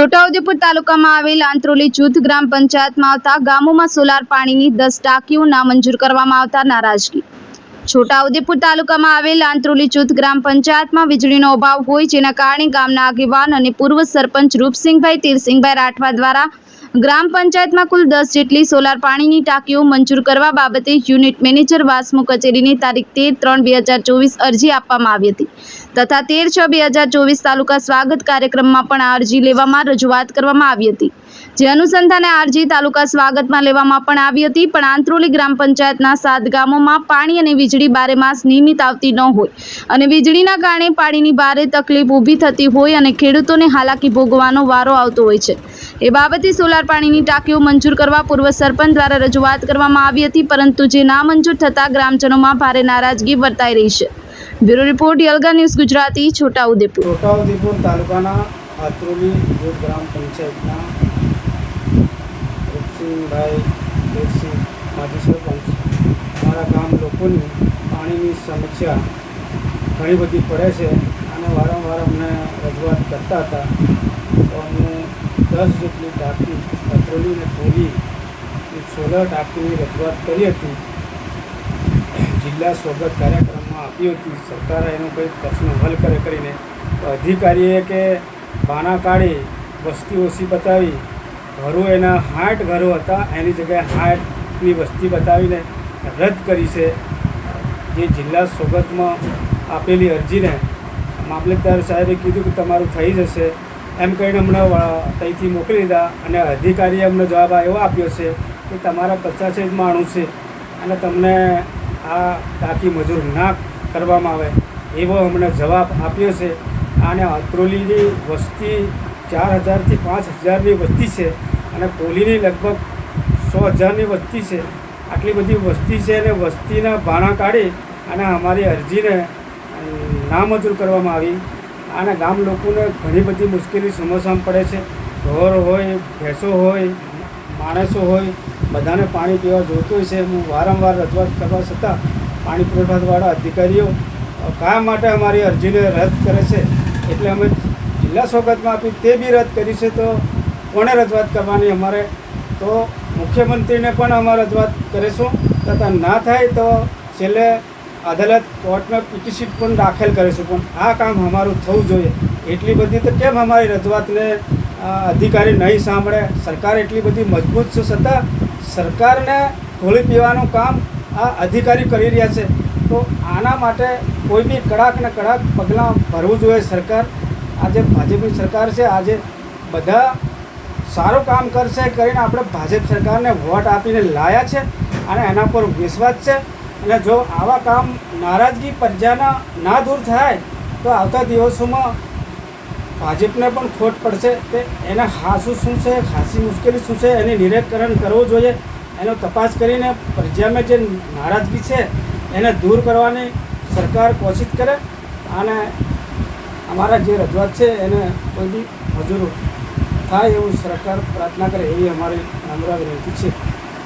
છોટાઉદેપુર તાલુકામાં આવેલ આંત્રોલી જૂથ ગ્રામ પંચાયતમાં આવતા ગામોમાં સોલાર પાણીની દસ ટાંકીઓ નામંજૂર કરવામાં આવતા નારાજગી. છોટાઉદેપુર તાલુકામાં આવેલ આંત્રોલી જૂથ ગ્રામ પંચાયતમાં વીજળીનો અભાવ હોય જેના કારણે ગામના આગેવાન અને પૂર્વ સરપંચ રૂપસિંહભાઈ તીરસિંહભાઈ રાઠવા દ્વારા ગ્રામ પંચાયતમાં કુલ દસ જેટલી સોલાર પાણીની ટાંકીઓ મંજૂર કરવા બાબતે યુનિટ મેનેજર વાસમુ કચેરીની તારીખ તેર ત્રણ બે હજાર ચોવીસ અરજી આપવામાં આવી હતી. તથા તેર છ બે હજાર ચોવીસ તાલુકા સ્વાગત કાર્યક્રમમાં પણ આ અરજી લેવામાં રજૂઆત કરવામાં આવી હતી. જે અનુસંધાને આરજી તાલુકા સ્વાગતમાં લેવામાં પણ આવી હતી, પણ આંત્રોલી ગ્રામ પંચાયતના સાત ગામોમાં પાણી અને વીજળી બારેમાસ નિયમિત આવતી ન હોય અને વીજળીના કારણે પાણીની ભારે તકલીફ ઊભી થતી હોય અને ખેડૂતોને હાલાકી ભોગવાનો વારો આવતો હોય છે. એ બાબતે સોલાર પાણીની ટાંકીઓ મંજૂર કરવા પૂર્વ સરપંચ દ્વારા રજૂઆત કરવામાં આવી હતી, પરંતુ જે નામંજૂર થતાં ગ્રામજનોમાં ભારે નારાજગી વર્તાઈ રહી છે. બ્યુરો રિપોર્ટ, યલગા ન્યૂઝ ગુજરાતી, છોટાઉદેપુર. છોટાઉદેપુર તાલુકાના આત્રોલી ગ્રામ પંચાયતના રૂપસિંહભાઈ માજી સરપંચ, અમારા ગામ લોકોની પાણીની સમસ્યા ઘણી બધી પડે છે અને વારંવાર અમને રજૂઆત કરતા હતા. તો અમને દસ જેટલી ટાંકી આત્રોલી અને કોલી સોલર ટાંકીની રજૂઆત કરી હતી. જિલ્લા સ્વાગત કાર્યક્રમમાં આપી હતી. સરકારે એનો કંઈક પ્રશ્ન હલ કરે કરીને તો અધિકારીએ કે બાના કાઢી વસ્તી ઓછી બતાવી. ઘરો એના સાઠ ઘરો હતા. એની જગ્યાએ સાઠની વસ્તી બતાવીને રદ કરી છે. જે જિલ્લા સ્વાગતમાં આપેલી અરજીને મામલતદાર સાહેબે કીધું કે તમારું થઈ જશે. એમ કહીને અમને ત્યાંથી મોકલી દીધા અને અધિકારીએ અમને જવાબ એવો આપ્યો છે કે તમારા પચાસ જ માણસ છે અને તમને આ ટાંકી મજૂર ના કરવામાં આવે એવો અમને જવાબ આપ્યો છે. અને અત્રોલીની વસ્તી ચાર હજારથી પાંચ હજારની વસ્તી છે અને કોલીની લગભગ સો હજારની વસ્તી છે. આટલી બધી વસ્તી છે અને વસ્તીના ભાણા કાઢી અને અમારી અરજીને નામંજૂર કરવામાં આવી. અને ગામ લોકોને ઘણી બધી મુશ્કેલી સમસ્યામાં પડે છે. ઢોર હોય, ભેંસો હોય, માણસો હોય, બધાને પાણી પીવા જોતું હોય છે. હું વારંવાર રજૂઆત કરવા છતાં પાણી પુરવઠાવાળા અધિકારીઓ કયા માટે અમારી અરજીને રદ કરે છે. એટલે અમે જિલ્લા સ્વાગતમાં આપી તે બી રદ કરી છે તો કોણે રજૂઆત કરવાની અમારે? તો મુખ્યમંત્રીને પણ અમે રજૂઆત કરીશું. તથા ના થાય તો છેલ્લે અદાલત કોર્ટમાં પિટિશન પણ દાખલ કરીશું પણ આ કામ અમારું થવું જોઈએ. એટલી બધી તો કેમ અમારી રજૂઆતને અધિકારી નહીં સાંભળે? સરકાર એટલી બધી મજબૂત છે છતાં સરકારને ઢોળી પીવાનું કામ આ અધિકારી કરી રહ્યા છે. તો આના માટે કોઈ બી કડાક ને કડાક પગલાં ભરવું જોઈએ સરકાર. આજે ભાજપની સરકાર છે. આજે બધા સારું કામ કરશે કરીને આપણે ભાજપ સરકારને વોટ આપીને લાયા છે અને એના પર વિશ્વાસ છે. અને જો આવા કામ નારાજગી પ્રજાના ના દૂર થાય, તો આવતા દિવસોમાં ભાજપને પણ ખોટ પડશે કે એને હાસું શું છે, ખાસી મુશ્કેલી શું છે, એની નિરાકરણ કરવું જોઈએ. એનો તપાસ કરીને પ્રજામાં જે નારાજગી છે, એને દૂર કરવાની સરકાર કોશિશ કરે અને અમારા જે રજૂઆત છે, એને કોઈ બી મજૂર થાય એવું સરકાર પ્રાર્થના કરે એવી અમારી નમ્ર વિનંતી છે.